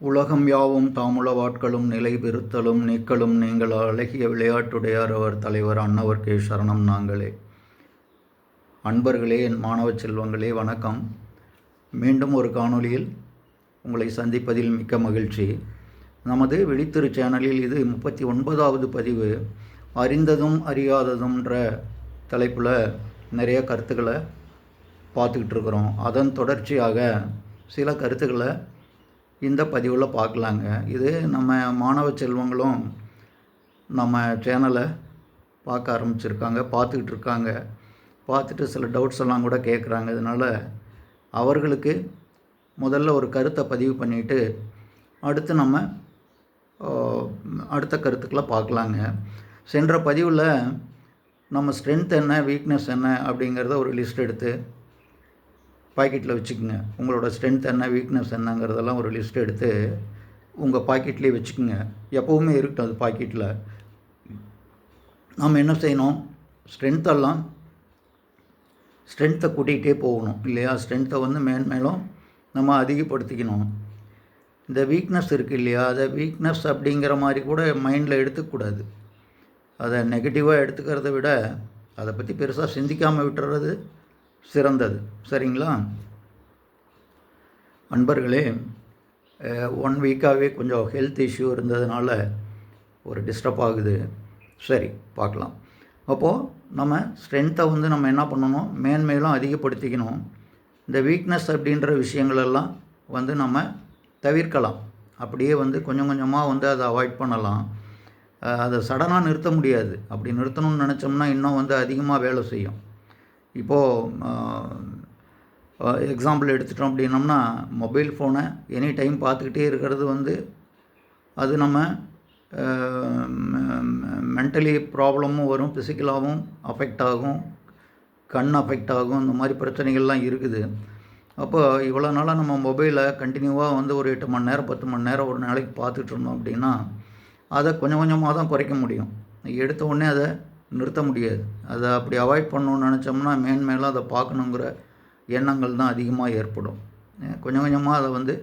உலகம் யாவும் தாமுளவாட்களும் நிலை பெருத்தலும் நீக்கலும் நீங்கள் அழகிய விளையாட்டுடையார் அவர் தலைவர் அன்னவர்கே சரணம் நாங்களே. அன்பர்களே என் மாணவ செல்வங்களே வணக்கம். மீண்டும் ஒரு காணொளியில் உங்களை சந்திப்பதில் மிக்க மகிழ்ச்சி. நமது விழித்திரு சேனலில் இது முப்பத்தி ஒன்பதாவது பதிவு. அறிந்ததும் அறியாததும்ன்ற தலைப்பில் நிறைய கருத்துக்களை பார்த்துக்கிட்டு இருக்கிறோம். அதன் தொடர்ச்சியாக சில கருத்துக்களை இந்த பதிவில் பார்க்கலாங்க இது நம்ம மாணவ செல்வங்களும் நம்ம சேனலை பார்க்க ஆரம்பிச்சிருக்காங்க பார்த்துக்கிட்டு இருக்காங்க. பார்த்துட்டு சில டவுட்ஸ் எல்லாம் கூட கேட்குறாங்க அதனால் அவர்களுக்கு முதல்ல ஒரு கருத்தை பதிவு பண்ணிவிட்டு அடுத்து நம்ம அடுத்த கருத்துக்களை பார்க்கலாங்க சென்ற பதிவில் நம்ம ஸ்ட்ரென்த் என்ன வீக்னஸ் என்ன அப்படிங்கிறத ஒரு லிஸ்ட் எடுத்து பாக்கெட்டில் வச்சுக்கோங்க. உங்களோட ஸ்ட்ரென்த் என்ன வீக்னஸ் என்னங்கிறதெல்லாம் ஒரு லிஸ்ட் எடுத்து உங்கள் பாக்கெட்லேயே வச்சுக்கோங்க. எப்போவுமே இருக்கட்டும் அது பாக்கெட்டில் நம்ம என்ன செய்யணும்? ஸ்ட்ரென்த்தெல்லாம் ஸ்ட்ரென்த்தை கூட்டிகிட்டே போகணும் இல்லையா? ஸ்ட்ரென்த்தை வந்து மேன்மேலும் நம்ம அதிகப்படுத்திக்கணும். இந்த வீக்னஸ் இருக்குது இல்லையா? அதை வீக்னஸ் அப்படிங்கிற மாதிரி கூட மைண்டில் எடுத்துக்கூடாது அதை நெகட்டிவாக எடுத்துக்கிறத விட அதை பற்றி பெருசாக சிந்திக்காமல் விட்டுறது சிறந்தது. சரிங்களா? அன்பர்களே ஒன் வீக்காகவே கொஞ்சம் ஹெல்த் இஷ்யூ இருந்ததுனால ஒரு டிஸ்டர்ப் ஆகுது. சரி பார்க்கலாம். அப்போது நம்ம ஸ்ட்ரென்த்தை வந்து நம்ம என்ன பண்ணணும்? மேன்மேலும் அதிகப்படுத்திக்கணும். இந்த வீக்னஸ் அப்படின்ற விஷயங்களெல்லாம் வந்து நம்ம தவிர்க்கலாம். அப்படியே வந்து கொஞ்சம் கொஞ்சமாக வந்து அதை அவாய்ட் பண்ணலாம். அதை சடனாக நிறுத்த முடியாது. அப்படி நிறுத்தணும்னு நினச்சோம்னா இன்னும் வந்து அதிகமாக வேலை செய்யும். இப்போது எக்ஸாம்பிள் எடுத்துட்டோம் அப்படின்னோம்னா மொபைல் ஃபோனை எனி டைம் பார்த்துக்கிட்டே இருக்கிறது வந்து அது நம்ம மென்டலி ப்ராப்ளமும் வரும் ஃபிசிக்கலாகவும் அஃபெக்ட் ஆகும் கண் அஃபெக்ட் ஆகும் இந்த மாதிரி பிரச்சனைகள்லாம் இருக்குது. அப்போ இவ்வளோ நாளாக நம்ம மொபைலை கண்டினியூவாக வந்து ஒரு எட்டு மணி நேரம் பத்து மணி நேரம் ஒரு நாளைக்கு பார்த்துட்டு இருந்தோம் அப்படின்னா அதை கொஞ்சம் கொஞ்சமாக தான் குறைக்க முடியும். எடுத்த உடனே அதை நிறுத்த முடியாது. அதை அப்படி அவாய்ட் பண்ணணும்னு நினச்சோம்னா மேன்மேலும் அதை பார்க்கணுங்கிற எண்ணங்கள் தான் அதிகமாக ஏற்படும். கொஞ்சம் கொஞ்சமாக அதை வந்து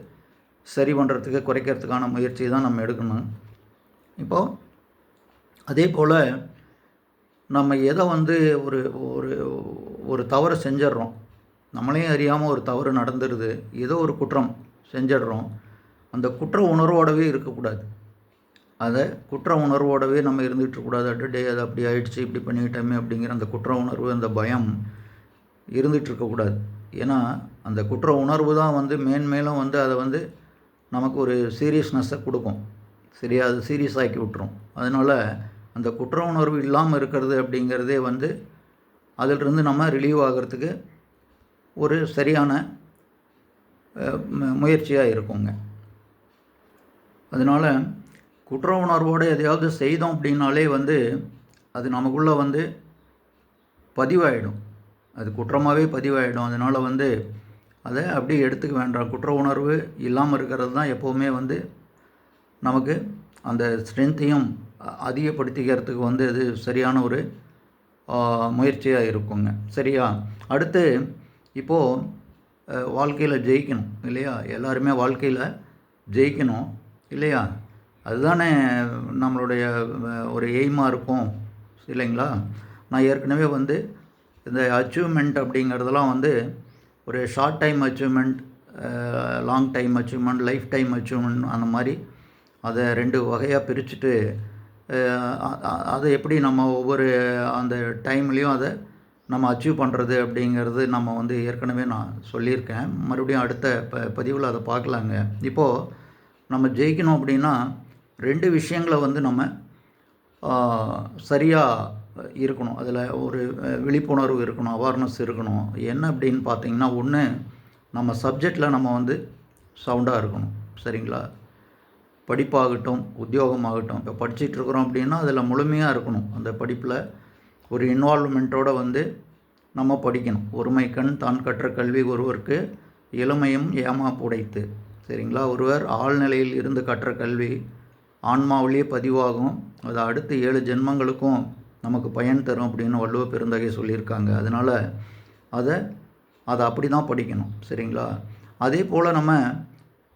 சரி பண்ணுறதுக்கு குறைக்கிறதுக்கான முயற்சி தான் நம்ம எடுக்கணும். இப்போது அதே போல் நம்ம எதை வந்து ஒரு ஒரு ஒரு தவறை செஞ்சிட்றோம். நம்மளே அறியாமல் ஒரு தவறு நடந்துடுது ஏதோ ஒரு குற்றம் செஞ்சிடுறோம். அந்த குற்ற உணர்வோடவே இருக்கக்கூடாது. அதை குற்ற உணர்வோடவே நம்ம இருந்துகிட்ருக்கூடாது இருக்கக்கூடாது அட்டே அது அப்படி ஆயிடுச்சு இப்படி பண்ணிக்கிட்டோமே அப்படிங்கிற அந்த குற்ற உணர்வு அந்த பயம் இருந்துகிட்ருக்கக்கூடாது ஏன்னா அந்த குற்ற உணர்வு தான் வந்து மேன்மேலும் வந்து அதை வந்து நமக்கு ஒரு சீரியஸ்னஸை கொடுக்கும். சரியா அது சீரியஸ் ஆக்கி விட்டுரும். அதனால் அந்த குற்ற உணர்வு இல்லாமல் இருக்கிறது அப்படிங்கிறதே வந்து அதிலிருந்து நம்ம ரிலீவ் ஆகிறதுக்கு ஒரு சரியான முயற்சியாக இருக்குங்க. அதனால் குற்ற உணர்வோடு எதையாவது செய்தோம் அப்படின்னாலே வந்து அது நமக்குள்ளே வந்து பதிவாயிடும். அது குற்றமாகவே பதிவாயிடும். அதனால் வந்து அதை அப்படியே எடுத்துக்க வேண்டாம். குற்ற உணர்வு இல்லாமல் இருக்கிறது தான் எப்போவுமே வந்து நமக்கு அந்த ஸ்ட்ரென்த்தையும் அதிகப்படுத்திக்கிறதுக்கு வந்து இது சரியான ஒரு முயற்சியாக இருக்குங்க. சரியா? அடுத்து இப்போது வாழ்க்கையில் ஜெயிக்கணும் இல்லையா? எல்லாருமே வாழ்க்கையில் ஜெயிக்கணும் இல்லையா? அதுதானே நம்மளுடைய ஒரு எய்மாக இருக்கும் இல்லைங்களா? நான் ஏற்கனவே வந்து இந்த அச்சீவ்மெண்ட் அப்படிங்கிறதெல்லாம் வந்து ஒரு short time achievement long time achievement lifetime achievement அந்த மாதிரி அதை ரெண்டு வகையாக பிரிச்சுட்டு அதை எப்படி நம்ம ஒவ்வொரு அந்த டைம்லேயும் அதை நம்ம அச்சீவ் பண்ணுறது அப்படிங்கிறது நம்ம வந்து ஏற்கனவே நான் சொல்லியிருக்கேன். மறுபடியும் அடுத்த ப பதிவில் அதை பார்க்கலாங்க. இப்போது நம்ம ஜெயிக்கணும் அப்படின்னா ரெண்டு விஷயங்களை வந்து நம்ம சரியாக இருக்கணும். அதில் ஒரு விழிப்புணர்வு இருக்கணும் அவேர்னஸ் இருக்கணும். என்ன அப்படின்னு பார்த்தீங்கன்னா ஒன்று நம்ம சப்ஜெக்டில் நம்ம வந்து சவுண்டாக இருக்கணும். சரிங்களா? படிப்பாகட்டும் உத்தியோகமாகட்டும். இப்போ படிச்சிட்டு இருக்கிறோம் அப்படின்னா அதில் முழுமையாக இருக்கணும். அந்த படிப்பில் ஒரு இன்வால்வ்மெண்ட்டோடு வந்து நம்ம படிக்கணும். ஒருமை கண் தான் கற்ற கல்வி ஒருவருக்கு இளமையும் ஏமா புடைத்து சரிங்களா? ஒருவர் ஆழ்நிலையில் இருந்து கற்ற கல்வி ஆன்மாவிலேயே பதிவாகும். அது அடுத்த ஏழு ஜென்மங்களுக்கும் நமக்கு பயன் தரும் அப்படின்னு வள்ளுவ பெருந்தகை சொல்லியிருக்காங்க. அதனால் அதை அதை அப்படி தான் படிக்கணும். சரிங்களா? அதே போல் நம்ம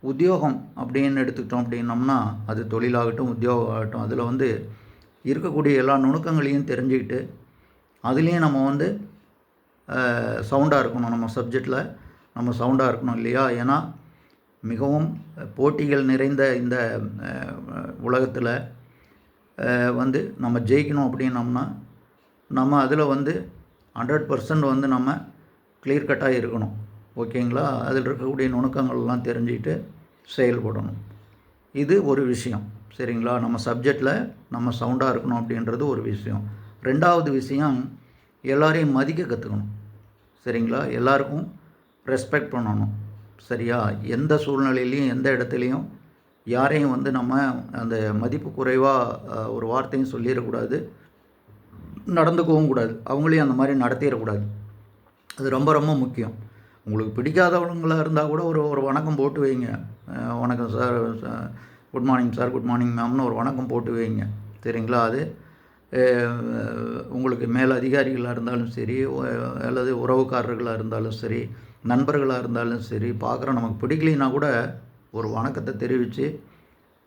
உத்தியோகம் அப்படின்னு எடுத்துக்கிட்டோம் அப்படின்னோம்னா அது தொழிலாகட்டும் உத்தியோகம் ஆகட்டும் அதில் வந்து இருக்கக்கூடிய எல்லா நுணுக்கங்களையும் தெரிஞ்சுக்கிட்டு அதுலேயும் நம்ம வந்து சவுண்டாக இருக்கணும். நம்ம சப்ஜெக்டில் நம்ம சவுண்டாக இருக்கணும் இல்லையா? ஏன்னா மிகவும் போட்டிகள் நிறைந்த இந்த உலகத்தில் வந்து நம்ம ஜெயிக்கணும் அப்படின்னோம்னா நம்ம அதில் வந்து ஹண்ட்ரட் பர்சன்ட் வந்து நம்ம கிளியர் கட்டாக இருக்கணும். ஓகேங்களா? அதில் இருக்கக்கூடிய நுணுக்கங்கள்லாம் தெரிஞ்சுக்கிட்டு செயல்படணும். இது ஒரு விஷயம். சரிங்களா? நம்ம சப்ஜெக்டில் நம்ம சவுண்டாக இருக்கணும் அப்படின்றது ஒரு விஷயம். ரெண்டாவது விஷயம் எல்லாரையும் மதிக்க கற்றுக்கணும் சரிங்களா? எல்லாருக்கும் ரெஸ்பெக்ட் பண்ணணும். சரியா? எந்த சூழ்நிலையிலையும் எந்த இடத்துலையும் யாரையும் வந்து நம்ம அந்த மதிப்பு குறைவாக ஒரு வார்த்தையும் சொல்லிடக்கூடாது. நடந்துக்கவும் கூடாது. அவங்களையும் அந்த மாதிரி நடத்திடக்கூடாது. அது ரொம்ப ரொம்ப முக்கியம். உங்களுக்கு பிடிக்காதவங்களாக இருந்தால் கூட ஒரு ஒரு வணக்கம் போட்டு வைங்க. வணக்கம் sir good morning sir good morning மேம்னு ஒரு வணக்கம் போட்டு வைங்க. சரிங்களா? அது உங்களுக்கு மேல் அதிகாரிகளாக இருந்தாலும் சரி அல்லது உறவுக்காரர்களாக இருந்தாலும் சரி நண்பர்களாக இருந்தாலும் சரி பார்க்குற நமக்கு பிடிக்கலைன்னா கூட ஒரு வணக்கத்தை தெரிவித்து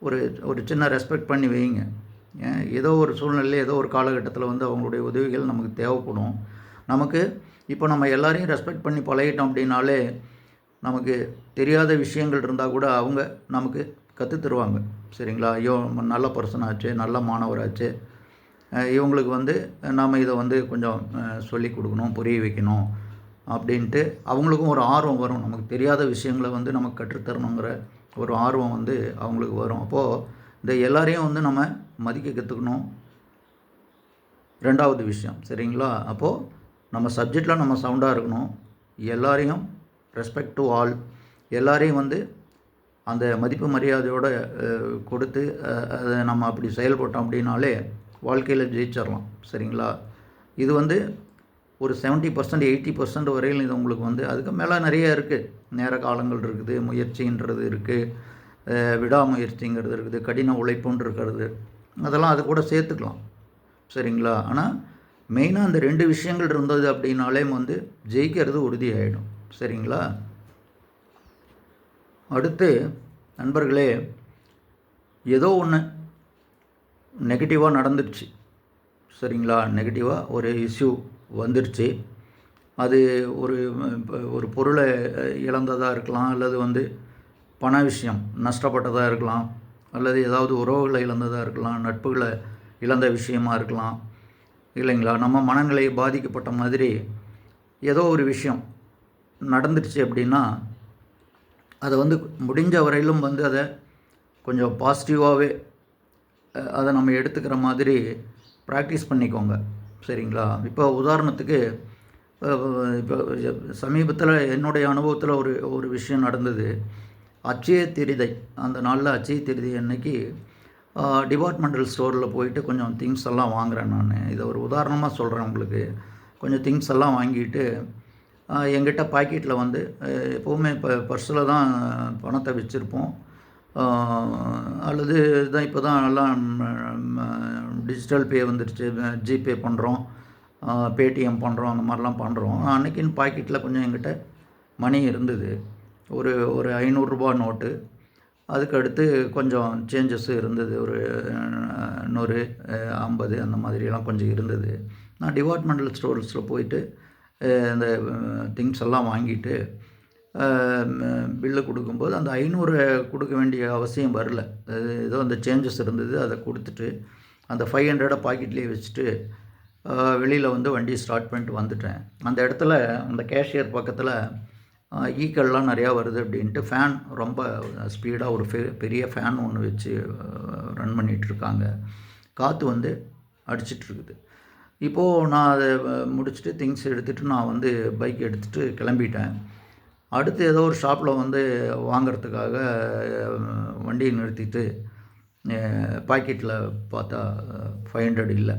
ஒரு ஒரு சின்ன ரெஸ்பெக்ட் பண்ணி வைங்க ஏதோ ஒரு சூழ்நிலையில் ஏதோ ஒரு காலகட்டத்தில் வந்து அவங்களுடைய உதவிகள் நமக்கு தேவைப்படும். நமக்கு இப்போ நம்ம எல்லாரையும் ரெஸ்பெக்ட் பண்ணி பழகிட்டோம் அப்படின்னாலே நமக்கு தெரியாத விஷயங்கள் இருந்தால் கூட அவங்க நமக்கு கற்றுத்தருவாங்க சரிங்களா? ஐயோ நல்ல பர்சன் ஆச்சு நல்ல மாணவராச்சு இவங்களுக்கு வந்து நாம் இதை வந்து கொஞ்சம் சொல்லி கொடுக்கணும் புரிய வைக்கணும். அப்படின்ட்டு அவங்களுக்கும் ஒரு ஆர்வம் வரும். நமக்கு தெரியாத விஷயங்களை வந்து நமக்கு கற்றுத்தரணுங்கிற ஒரு ஆர்வம் வந்து அவங்களுக்கு வரும். அப்போது இந்த எல்லாரையும் வந்து நம்ம மதிக்க கற்றுக்கணும் ரெண்டாவது விஷயம் சரிங்களா? அப்போது நம்ம சப்ஜெக்டில் நம்ம சவுண்டாக இருக்கணும். எல்லாரையும் ரெஸ்பெக்ட் டு ஆல் எல்லாரையும் வந்து அந்த மதிப்பு மரியாதையோடு கொடுத்து அதை நம்ம அப்படி செயல்பட்டோம் அப்படின்னாலே வாழ்க்கையில் ஜெயிச்சிடலாம் சரிங்களா? இது வந்து ஒரு செவன்ட்டி பர்சன்ட் எயிட்டி பர்சன்ட் வரையில் இது உங்களுக்கு வந்து அதுக்கு மேலே நிறைய இருக்குது நேர காலங்கள் இருக்குது முயற்சின்றது இருக்குது விடாமுயற்சிங்கிறது இருக்குது கடின உழைப்புன்னு இருக்கிறது. அதெல்லாம் அது கூட சேர்த்துக்கலாம். சரிங்களா? ஆனால் மெயினாக அந்த ரெண்டு விஷயங்கள் இருந்தது அப்படின்னாலே வந்து ஜெயிக்கிறது உறுதியாயிடும். சரிங்களா? அடுத்து நண்பர்களே ஏதோ ஒன்று நெகட்டிவாக நடந்துடுச்சு சரிங்களா? நெகட்டிவாக ஒரு இஷ்யூ வந்துடுச்சு. அது ஒரு ஒரு பொருளை இழந்ததாக இருக்கலாம் அல்லது வந்து பண விஷயம் நஷ்டப்பட்டதாக இருக்கலாம் அல்லது ஏதாவது உறவுகளை இழந்ததாக இருக்கலாம் நட்புகளை இழந்த விஷயமா இருக்கலாம் இல்லைங்களா? நம்ம மனநிலை பாதிக்கப்பட்ட மாதிரி ஏதோ ஒரு விஷயம் நடந்துடுச்சு அப்படின்னா அதை வந்து முடிஞ்ச வரையிலும் வந்து அதை கொஞ்சம் பாசிட்டிவாகவே அதை நம்ம எடுத்துக்கிற மாதிரி ப்ராக்டிஸ் பண்ணிக்கோங்க. சரிங்களா? இப்போ உதாரணத்துக்கு இப்போ சமீபத்தில் என்னுடைய அனுபவத்தில் ஒரு ஒரு விஷயம் நடந்தது. அச்சய திருதை அந்த நாளில் அச்சய திருதை அன்னைக்கு டிபார்ட்மெண்டல் ஸ்டோரில் போயிட்டு கொஞ்சம் திங்ஸ் எல்லாம் வாங்குகிறேன் நான். இதை ஒரு உதாரணமாக சொல்கிறேன் உங்களுக்கு. கொஞ்சம் திங்ஸ் எல்லாம் வாங்கிட்டு எங்கிட்ட பாக்கெட்டில் வந்து எப்போவுமே இப்போ பர்ஸில் தான் பணத்தை வச்சுருப்போம். அல்லது இதுதான் இப்போ தான் எல்லாம் டிஜிட்டல் பே வந்துடுச்சு. ஜிபே பண்ணுறோம் பேடிஎம் பண்ணுறோம் அந்த மாதிரிலாம் பண்ணுறோம் அன்றைக்கின்னு பாக்கெட்டில் கொஞ்சம் எங்கிட்ட மணி இருந்தது. ஒரு ஒரு ஐநூறுரூபா நோட்டு அதுக்கு அடுத்து கொஞ்சம் சேஞ்சஸ் இருந்தது. ஒரு நூறு ஐம்பது அந்த மாதிரியெல்லாம் கொஞ்சம் இருந்தது. நான் டிபார்ட்மெண்டல் ஸ்டோர்ஸில் போயிட்டு இந்த திங்ஸ் எல்லாம் வாங்கிட்டு பில்லு கொடுக்கும்போது அந்த ஐநூறு கொடுக்க வேண்டிய அவசியம் வரல. அது ஏதோ அந்த சேஞ்சஸ் இருந்தது அதை கொடுத்துட்டு அந்த ஃபைவ் ஹண்ட்ரடை பாக்கெட்லேயே வச்சுட்டு வெளியில் வந்து வண்டியை ஸ்டார்ட் பண்ணிட்டு வந்துட்டேன். அந்த இடத்துல அந்த கேஷியர் பக்கத்தில் ஈக்கள்லாம் நிறையா வருது அப்படின்ட்டு ஃபேன் ரொம்ப ஸ்பீடாக ஒரு பெரிய ஃபேன் ஒன்று வச்சு ரன் பண்ணிகிட்ருக்காங்க காற்று வந்து அடிச்சிட்ருக்குது இப்போது நான் அதை முடிச்சுட்டு திங்ஸ் எடுத்துகிட்டு நான் வந்து பைக் எடுத்துகிட்டு கிளம்பிட்டேன். அடுத்து ஏதோ ஒரு ஷாப்பில் வந்து வாங்கிறதுக்காக வண்டியை நிறுத்திட்டு பாக்கெட்டில் பார்த்தா ஃபைவ் ஹண்ட்ரட் இல்லை.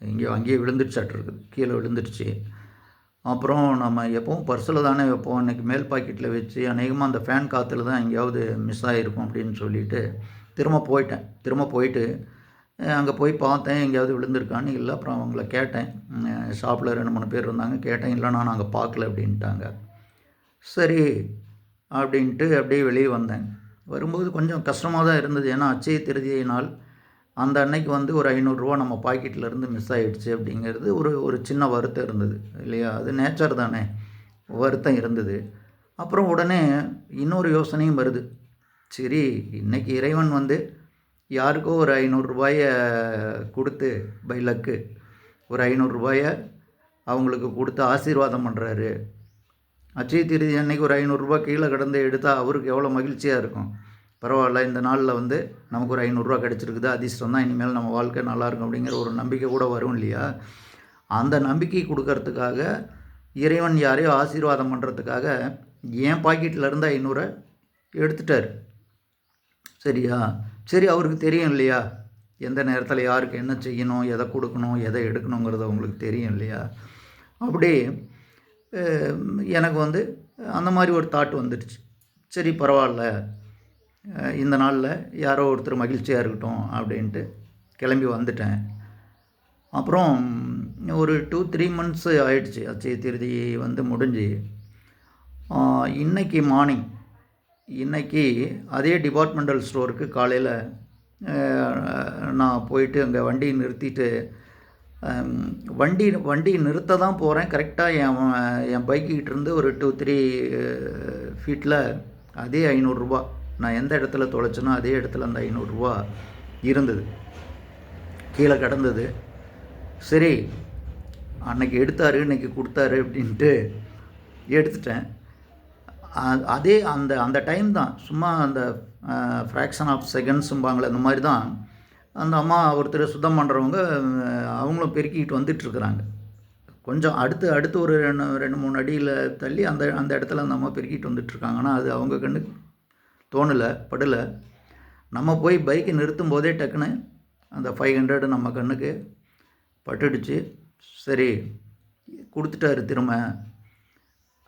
இங்கே அங்கேயே விழுந்துடுச்சாட்டிருக்குது கீழே விழுந்துடுச்சு அப்புறம் நம்ம எப்போவும் பர்ஸில் தானே வைப்போம். இன்றைக்கி மேல் பாக்கெட்டில் வச்சு அநேகமாக அந்த ஃபேன் காற்றுல தான் எங்கேயாவது மிஸ் ஆகிருக்கும் அப்படின்னு சொல்லிட்டு திரும்ப போயிட்டேன். திரும்ப போயிட்டு அங்கே போய் பார்த்தேன் எங்கேயாவது விழுந்திருக்கான்னு. இல்லை அப்புறம் அவங்கள கேட்டேன். ஷாப்பில் ரெண்டு மூணு பேர் இருந்தாங்க கேட்டேன் இல்லைனா நாங்கள் பார்க்கல அப்படின்ட்டாங்க. சரி அப்படின்ட்டு அப்படியே வெளியே வந்தேன். வரும்போது கொஞ்சம் கஷ்டமாக தான் இருந்தது. ஏன்னா அச்சய திருதியை நாள் அந்த அன்னைக்கு வந்து ஒரு ஐநூறுரூவா நம்ம பாக்கெட்லேருந்து மிஸ் ஆகிடுச்சு அப்படிங்கிறது ஒரு ஒரு சின்ன வருத்தம் இருந்தது. இல்லையா? அது நேச்சர் தானே. வருத்தம் இருந்தது. அப்புறம் உடனே இன்னொரு யோசனையும் வருது. சரி இன்றைக்கி இறைவன் வந்து யாருக்கோ ஒரு ஐநூறுரூபாயை கொடுத்து பை லக்கு ஒரு ஐநூறுரூபாயை அவங்களுக்கு கொடுத்து ஆசீர்வாதம் பண்ணுறாரு அச்சய திருதி அன்னைக்கு ஒரு ஐநூறுரூவா கீழே கடந்து எடுத்தால் அவருக்கு எவ்வளோ மகிழ்ச்சியாக இருக்கும்? பரவாயில்ல இந்த நாளில் வந்து நமக்கு ஒரு ஐநூறுரூவா கிடச்சிருக்குது அதிர்ஷ்டம் தான் இனிமேல் நம்ம வாழ்க்கை நல்லா இருக்கும் அப்படிங்கிற ஒரு நம்பிக்கை கூட வரும் இல்லையா? அந்த நம்பிக்கை கொடுக்கறதுக்காக இறைவன் யாரையோ ஆசீர்வாதம் பண்ணுறதுக்காக என் பாக்கெட்டில் இருந்து ஐநூறை எடுத்துட்டார். சரியா? சரி அவருக்கு தெரியும் இல்லையா? எந்த நேரத்தில் யாருக்கு என்ன செய்யணும் எதை கொடுக்கணும் எதை எடுக்கணுங்கிறது அவங்களுக்கு தெரியும் இல்லையா? அப்படி எனக்கு வந்து அந்த மாதிரி ஒரு தாட் வந்துடுச்சு. சரி பரவாயில்ல. இந்த நாளில் யாரோ ஒருத்தர் மகிழ்ச்சியாக இருக்கட்டும் அப்படின்ட்டு கிளம்பி வந்துட்டேன். அப்புறம் ஒரு டூ த்ரீ மந்த்ஸ் ஆயிடுச்சு. அச்சய திருதி வந்து முடிஞ்சு. இன்றைக்கி இன்னைக்கு மார்னிங் இன்னைக்கு அதே டிபார்ட்மெண்டல் ஸ்டோருக்கு காலையில் நான் போயிட்டு அங்கே வண்டியை நிறுத்திட்டு வண்டி வண்டி நிறுத்த தான் போகிறேன் கரெக்டாக என் என் பைக்கிட்ட இருந்து ஒரு டூ த்ரீ ஃபீட்டில் அதே ஐநூறுரூவா நான் எந்த இடத்துல தொலைச்சனோ அதே இடத்துல அந்த ஐநூறுரூவா இருந்தது. கீழே கிடந்தது. சரி அன்னைக்கு எடுத்தாரு இன்னைக்கு கொடுத்தாரு அப்படின்ட்டு எடுத்துட்டேன். அதே அந்த அந்த டைம் தான். சும்மா அந்த ஃப்ராக்ஷன் ஆஃப் செகண்ட்ஸும்பாங்களே அந்த மாதிரி தான். அந்த அம்மா ஒருத்தர் சுத்தம் பண்ணுறவங்க அவங்களும் பெருக்கிட்டு வந்துட்டுருக்குறாங்க. கொஞ்சம் அடுத்து அடுத்து ஒரு ரெண்டு ரெண்டு மூணு அடியில் தள்ளி அந்த அந்த இடத்துல அந்த அம்மா பெருக்கிட்டு வந்துட்டுருக்காங்க. ஆனால் அது அவங்க கண்ணுக்கு தோணலை படலை. நம்ம போய் பைக்கை நிறுத்தும் போதே டக்குன்னு அந்த ஃபைவ் ஹண்ட்ரடு நம்ம கண்ணுக்கு பட்டுடுச்சு. சரி கொடுத்துட்டாரு திரும்ப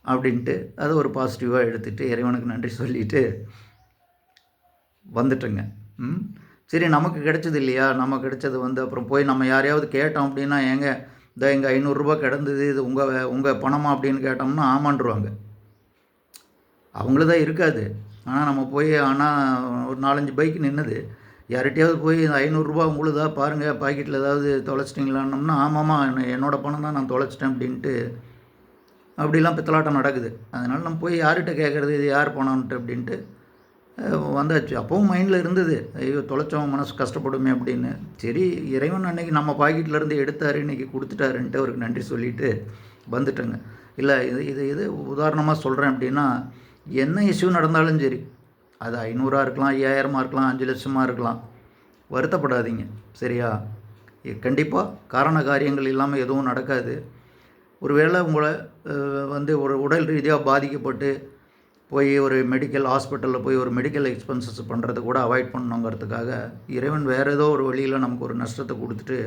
அப்படின்ட்டு அதை ஒரு பாசிட்டிவாக எடுத்துகிட்டு இறைவனுக்கு நன்றி சொல்லிட்டு வந்துட்டேங்க. ம்? சரி நமக்கு கிடைச்சது இல்லையா? நம்ம கிடைச்சது வந்து அப்புறம் போய் நம்ம யாரையாவது கேட்டோம் அப்படின்னா ஏங்க இந்த எங்கள் ஐநூறுரூபா கிடந்தது இது உங்கள் உங்கள் பணமா? அப்படின்னு கேட்டோம்னா ஆமான்றுவாங்க. அவங்களுதான் இருக்காது. ஆனால் நம்ம போய் ஆனால் ஒரு நாலஞ்சு பைக் நின்றுது யார்கிட்டையாவது போய் இந்த ஐநூறுரூபா உங்களுதா? பாருங்கள் பாக்கெட்டில் ஏதாவது தொலைச்சிட்டிங்களான்னோம்னா ஆமாம்மா என்ன- என்னோடய பணம் தான் நான் தொலைச்சிட்டேன் அப்படின்ட்டு அப்படிலாம் பித்தலாட்டம் நடக்குது. அதனால் நம்ம போய் யார்கிட்ட கேட்குறது இது யார் பணம்ன்ட்டு அப்படின்ட்டு வந்தாச்சு. அப்பவும் மைண்டில் இருந்தது. ஐயோ தொலைச்சவன் மனசு கஷ்டப்படுமே அப்படின்னு. சரி இறைவன் அன்னைக்கு நம்ம பாக்கெட்லேருந்து எடுத்தார் இன்றைக்கி இன்னைக்கு கொடுத்துட்டாருன்ட்டு அவருக்கு நன்றி சொல்லிவிட்டு வந்துட்டேங்க. இல்லை இது இது இது உதாரணமாக சொல்கிறேன் அப்படின்னா என்ன இஷ்யூ நடந்தாலும் சரி அது ஐநூறாக இருக்கலாம் ஐயாயிரமாக இருக்கலாம் அஞ்சு லட்சமாக இருக்கலாம். வருத்தப்படாதீங்க. சரியா? கண்டிப்பாக காரண காரியங்கள் இல்லாமல் எதுவும் நடக்காது. ஒருவேளை உங்களை வந்து ஒரு உடல் ரீதியாக பாதிக்கப்பட்டு போய் ஒரு மெடிக்கல் ஹாஸ்பிட்டலில் போய் ஒரு மெடிக்கல் எக்ஸ்பென்சஸ் பண்ணுறது கூட அவாய்ட் பண்ணணுங்கிறதுக்காக இறைவன் வேறு ஏதோ ஒரு வழியில் நமக்கு ஒரு நஷ்டத்தை கொடுத்துட்டு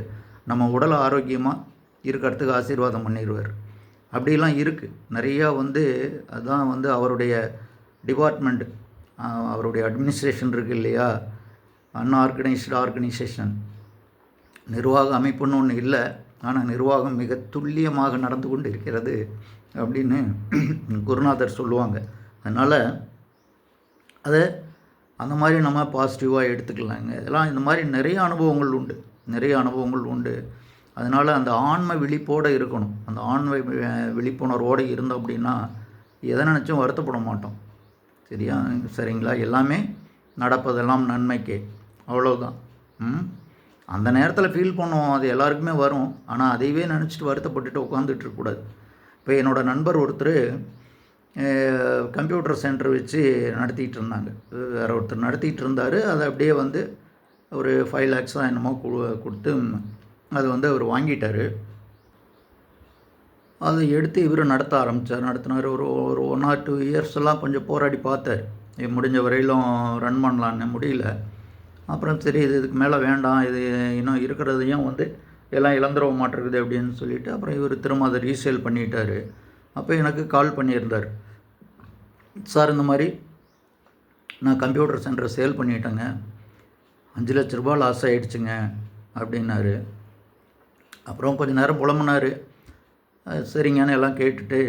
நம்ம உடல் ஆரோக்கியமாக இருக்கிறதுக்கு ஆசீர்வாதம் பண்ணிடுவார். அப்படிலாம் இருக்குது நிறையா வந்து அதுதான் வந்து அவருடைய டிபார்ட்மெண்ட் அவருடைய அட்மினிஸ்ட்ரேஷன் இருக்குது இல்லையா? அன்ஆர்கனைஸ்டு ஆர்கனைசேஷன் நிர்வாக அமைப்புன்னு ஒன்று இல்லை. ஆனால் நிர்வாகம் மிக துல்லியமாக நடந்து கொண்டு இருக்கிறது அப்படின்னு குருநாதர் சொல்லுவாங்க. அதனால் அதை அந்த மாதிரி நம்ம பாசிட்டிவாக எடுத்துக்கலாங்க. இதெல்லாம் இந்த மாதிரி நிறைய அனுபவங்கள் உண்டு. நிறைய அனுபவங்கள் உண்டு. அதனால் அந்த ஆன்ம விழிப்போடு இருக்கணும். அந்த ஆன்ம விழிப்புணர்வோடு இருந்தோம் அப்படின்னா எதை நினச்சும் வருத்தப்பட மாட்டோம். சரியா? சரிங்களா? எல்லாமே நடப்பதெல்லாம் நன்மைக்கே. அவ்வளோதான் ம்? அந்த நேரத்தில் ஃபீல் பண்ணுவோம். அது எல்லாருக்குமே வரும். ஆனால் அதையவே நினச்சிட்டு வருத்தப்பட்டுட்டு உட்காந்துட்டு இருக்கக்கூடாது. இப்போ என்னோடய நண்பர் ஒருத்தர் கம்ப்யூட்டர் சென்டர் வச்சு நடத்திக்கிட்டு இருந்தாங்க. வேறு ஒருத்தர் நடத்திக்கிட்டு இருந்தார். அதை அப்படியே வந்து ஒரு ஃபைவ் லேக்ஸாக என்னமோ கொடுத்து அது வந்து அவர் வாங்கிட்டார். அதை எடுத்து இவர் நடத்த ஆரம்பித்தார் நடத்தினார். ஒரு ஒரு ஒன் ஆர் டூ இயர்ஸ் எல்லாம் கொஞ்சம் போராடி பார்த்தார். முடிஞ்ச வரையிலும் ரன் பண்ணலான்னு முடியல. அப்புறம் சரி இது இதுக்கு மேலே வேண்டாம். இது இன்னும் இருக்கிறதையும் வந்து எல்லாம் இழந்துட மாட்டிருக்குது அப்படின்னு சொல்லிட்டு அப்புறம் இவர் திரும்ப அதை ரீசேல் பண்ணிட்டார். அப்போ எனக்கு கால் பண்ணியிருந்தார். சார் இந்த மாதிரி நான் கம்ப்யூட்டர் சென்டர் சேல் பண்ணிட்டேங்க. அஞ்சு லட்ச ரூபா லாஸ் ஆகிடுச்சுங்க அப்படின்னாரு. அப்புறம் கொஞ்சம் நேரம் புலம்புனார். சரிங்கன்னு எல்லாம் கேட்டுட்டு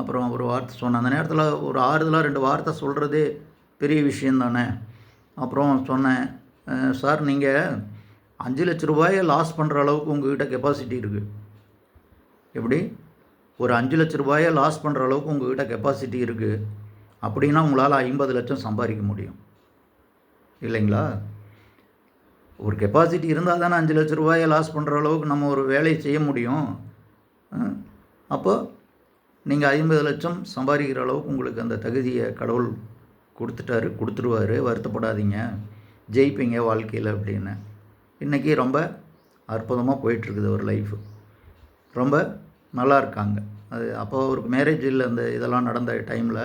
அப்புறம் ஒரு வார்த்தை சொன்னேன் அந்த நேரத்தில் ஒரு ஆறுதலாக ரெண்டு வார்த்தை சொல்கிறதே பெரிய விஷயம் தானே. அப்புறம் சொன்னேன் சார் நீங்கள் அஞ்சு லட்ச ரூபாயை லாஸ் பண்ணுற அளவுக்கு உங்கள்கிட்ட கெப்பாசிட்டி இருக்குது எப்படி? ஒரு அஞ்சு லட்ச ரூபாயை லாஸ் பண்ணுற அளவுக்கு உங்ககிட்ட கெப்பாசிட்டி இருக்குது அப்படின்னா உங்களால் ஐம்பது லட்சம் சம்பாதிக்க முடியும். இல்லைங்களா? ஒரு கெப்பாசிட்டி இருந்தால் தானே அஞ்சு லட்ச ரூபாயை லாஸ் பண்ணுற அளவுக்கு நம்ம ஒரு வேலையை செய்ய முடியும். அப்போ நீங்கள் ஐம்பது லட்சம் சம்பாதிக்கிற அளவுக்கு உங்களுக்கு அந்த தகுதியை கடவுள் கொடுத்துட்டாரு கொடுத்துருவாரு. வருத்தப்படாதீங்க. ஜெயிப்பீங்க வாழ்க்கையில் அப்படின்னு. இன்றைக்கி ரொம்ப அற்புதமாக போயிட்டுருக்குது ஒரு லைஃப் ரொம்ப நல்லா இருக்காங்க அது அப்போ அவருக்கு மேரேஜ் இல்லை அந்த இதெல்லாம் நடந்த டைமில்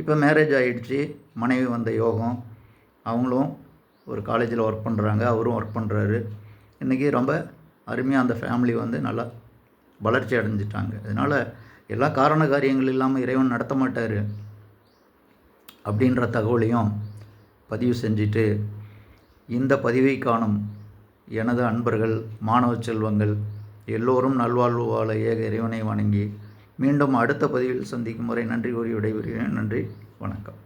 இப்போ மேரேஜ் ஆகிடுச்சு மனைவி வந்த யோகம். அவங்களும் ஒரு காலேஜில் ஒர்க் பண்ணுறாங்க அவரும் ஒர்க் பண்ணுறாரு இன்றைக்கி ரொம்ப அருமையாக அந்த ஃபேமிலி வந்து நல்லா வளர்ச்சி அடைஞ்சிட்டாங்க. அதனால் எல்லா காரண காரியங்கள் இல்லாமல் இறைவன் நடத்த மாட்டார். அப்படின்ற தகவலையும் பதிவு செஞ்சுட்டு இந்த பதிவை காணும் எனது அன்பர்கள் மாணவ செல்வங்கள் எல்லோரும் நல்வாழ்வு வாழ ஏக இறைவனை வணங்கி மீண்டும் அடுத்த பதிவில் சந்திக்கும் வரை நன்றி கூறி விடைபெறுகிறேன். நன்றி. வணக்கம்.